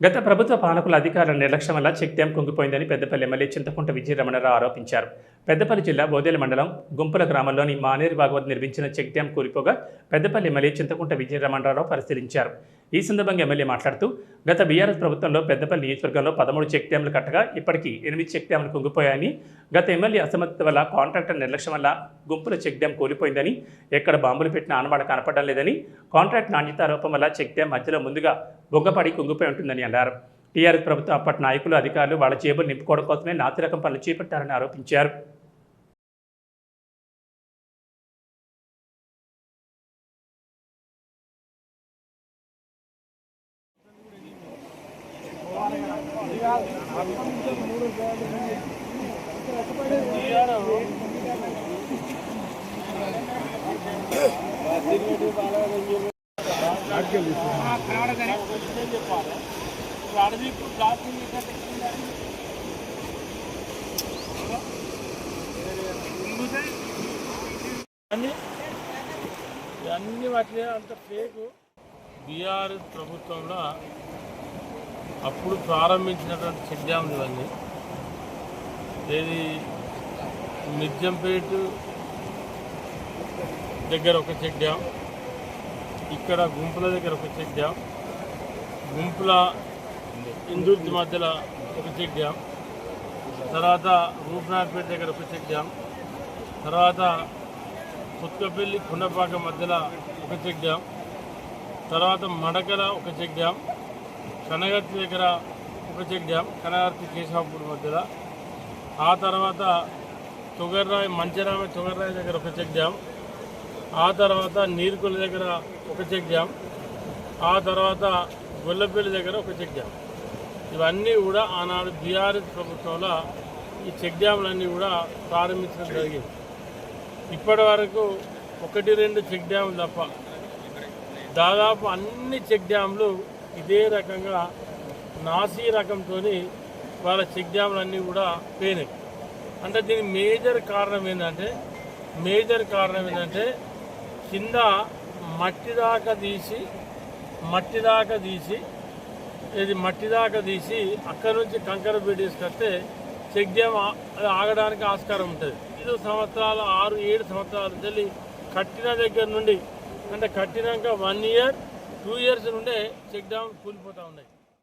గత ప్రభుత్వ పాలకుల అధికారుల నిర్లక్ష్యం వల్ల చెక్ డ్యాం కుంగిపోయిందని పెద్దపల్లి ఎమ్మెల్యే చింతకుంట విజయరమణరావు ఆరోపించారు. పెద్దపల్లి జిల్లా బోదేల మండలం గుంపుల గ్రామంలోని మానేరు భాగవత్ నిర్మించిన చెక్ డ్యాం కూలిపోగా పెద్దపల్లి ఎమ్మెల్యే చింతకుంట విజయరమణరావు పరిశీలించారు. ఈ సందర్భంగా ఎమ్మెల్యే మాట్లాడుతూ గత బీఆర్ఎస్ ప్రభుత్వంలో పెద్దపల్లి నియోజకవర్గంలో పదమూడు చెక్ డ్యాంలు కట్టగా ఇప్పటికీ ఎనిమిది చెక్ డ్యాంలు కుంగిపోయాయని గత ఎమ్మెల్యే అసమర్థత వల్ల కాంట్రాక్టర్ నిర్లక్ష్యం వల్ల గుంపుల చెక్ డ్యాం కూలిపోయిందని ఎక్కడ బాంబులు పెట్టిన ఆనవాడ కనపడడం లేదని కాంట్రాక్ట్ నాణ్యత నాణ్యతారోపం వల్ల చెక్ డ్యాం మధ్యలో ముందుగా బొగ్గపడి కుంగిపోయి ఉంటుందని అన్నారు. టీఆర్ఎస్ ప్రభుత్వం అప్పటి నాయకులు అధికారులు వాళ్ళ జేబులు నింపుకోవడం కోసమే నాసి రకం పనులు చేపట్టారని ఆరోపించారు. అన్ని ఇవన్నీ వాటి అంత ఫేక్. బీఆర్ ప్రభుత్వంలో అప్పుడు ప్రారంభించినటువంటి చెక్ డ్యామ్లు ఇవన్నీ ఏది మిర్జంపేట దగ్గర ఒక చెక్ డ్యామ్. ఇక్కడ గుంపుల దగ్గర ఒక చెక్ డ్యామ్ గుంపుల ఇందూర్తి మధ్యలో ఒక చెక్ డ్యామ్ తర్వాత రూప్నాథ్పేట దగ్గర ఒక చెక్ డ్యామ్ తర్వాత కుత్కపల్లి కుండపాక మధ్యలో ఒక చెక్ డ్యామ్ తర్వాత మడకల ఒక చెక్ డ్యామ్ కనగర్తి దగ్గర ఒక చెక్ డ్యామ్ కనగర్తి కేశవాపూర్ మధ్యలో. ఆ తర్వాత తొగర్రాయి మంచిరామ తొగర్రాయి దగ్గర ఒక చెక్ డ్యామ్ ఆ తర్వాత నీరుకొల్లి దగ్గర ఒక చెక్ డ్యామ్ ఆ తర్వాత గొల్లపల్లి దగ్గర ఒక చెక్ డ్యామ్ ఇవన్నీ కూడా ఆనాడు బీఆర్ఎస్ ప్రభుత్వంలో ఈ చెక్ డ్యామ్లన్నీ కూడా ప్రారంభించడం జరిగింది. ఇప్పటి వరకు ఒకటి రెండు చెక్ డ్యాములు తప్ప దాదాపు అన్ని చెక్ డ్యాములు ఇదే రకంగా నాసీ రకంతో వాళ్ళ చెక్ డ్యాములన్నీ కూడా పోయినాయి. అంటే దీని మేజర్ కారణం ఏంటంటే మేజర్ కారణం ఏంటంటే కింద మట్టి దాకా తీసి మట్టి దాకా తీసి ఇది మట్టి దాకా తీసి అక్కడ నుంచి కంకర పెట్టేసుకొస్తే చెక్ డ్యామ్ అది ఆగడానికి ఆస్కారం ఉంటుంది. ఐదు సంవత్సరాలు ఆరు ఏడు సంవత్సరాలు తల్లి కట్టిన దగ్గర నుండి అంటే కట్టినాక వన్ ఇయర్ టూ ఇయర్స్ నుండే చెక్ డ్యామ్ కూలిపోతూ ఉన్నాయి.